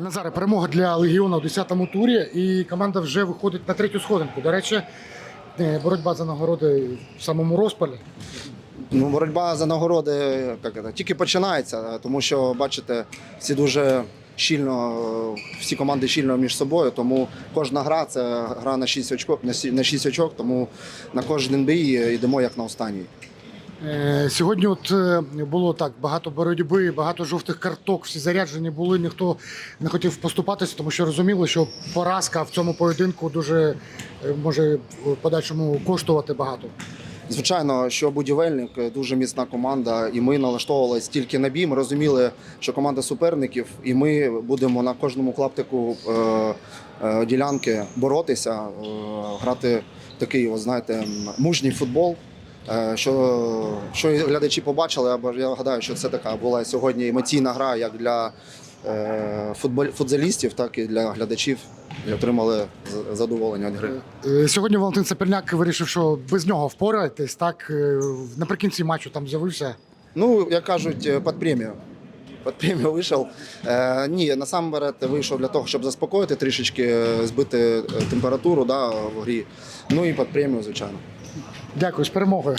Назаре, перемога для Легіона у 10-му турі, і команда вже виходить на третю сходинку. До речі, е, боротьба за нагороди в самому розпалі. Ну, боротьба за нагороди як це, тільки починається, тому що бачите, всі дуже щільно, всі команди щільно між собою. Тому кожна гра це гра на 6 очок, на 6 очок, тому на кожен бій йдемо як на останній. Е, Сьогодні от е, було так багато боротьби, багато жовтих карток, всі заряджені були. Ніхто не хотів поступатися, тому що розуміли, що поразка в цьому поєдинку дуже е, може в подальшому коштувати багато. Звичайно, що будівельник дуже міцна команда, і ми налаштовувалися тільки на бій. Ми розуміли, що команда суперників, і ми будемо на кожному клаптику ділянки боротися, грати такий, от, знаєте, мужній футбол. Е, Що, що глядачі побачили, або я гадаю, що це така була сьогодні емоційна гра як для е, футбол, футзалістів, так і для глядачів. І отримали задоволення від гри. Е, Сьогодні Валентин Саперняк вирішив, що без нього впораєтесь. Так наприкінці матчу там з'явився. Ну, як кажуть, під премію. Під премію вийшов. Е, ні, насамперед вийшов для того, щоб заспокоїти трішечки, збити температуру да, в грі. Ну і під премію, звичайно. Дякую з перемогою.